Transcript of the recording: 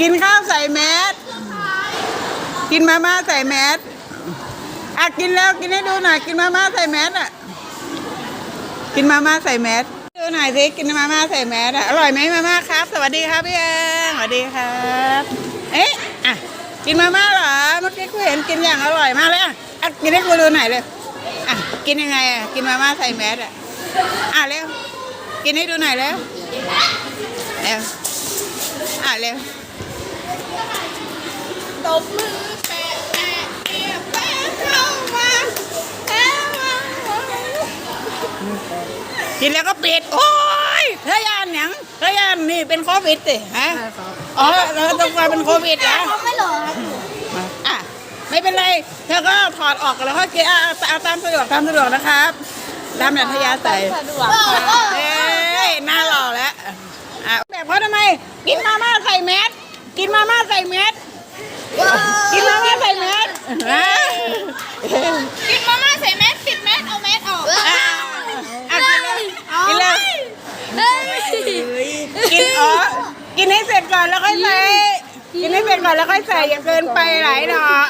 กินข้าวใส่แมสกินมาม่าใส่แมสอะกินแล้วกินให้ดูหน่อยกินมาม่าใส่แมสอะ กินมาม่าใส่แมสดูหน่อยสิกินมาม่าใส่แมสอะอร่อยไหมมาม่าครับ สวัสดีครับพี่แองสวัสดีครับ เอ๊ะอะกินมาม่าเหรอเมื่อกี้กูเห็นกินอย่างอร่อยมากเลยอะอะกินให้กูดูหน่อยเลยอะกินยังไงอะกินมาม่าใส่แมสอะอะเร็วกินให้ดูหน่อยเร็วเร็วอะเร็ว ตบมือแปะแปะเอียแปะเข้ามาแปะมากินแล้วก็ปิด โอ้ยเธอยานหยังเธอยานนี่เป็นโควิดสิฮะอ๋อเราต้องการเป็นโควิดเหรอ เขาไม่หรออะ ไม่เป็นไร เธอก็ถอดออกแล้วก็กินอะเอาเอาตามสะดวกตามสะดวกนะครับตามอัธยาศัยสะดวกเอ้ยหน้าหล่อแล้วอะแบบเพราะทำไม กินมาม่าใส่แมสกินมาม่าใส่แมส กินมาม่าใส่แมสอะกินมาม่าใส่แมสปิดแมสเอาแมสออกอะอะกินเลยกินเลยเฮ้ยกินอ๋อกินให้เสร็จก่อนแล้วค่อยใส่ กินให้เสร็จก่อนแล้วค่อยใส่อย่าเกินไปหลายดอก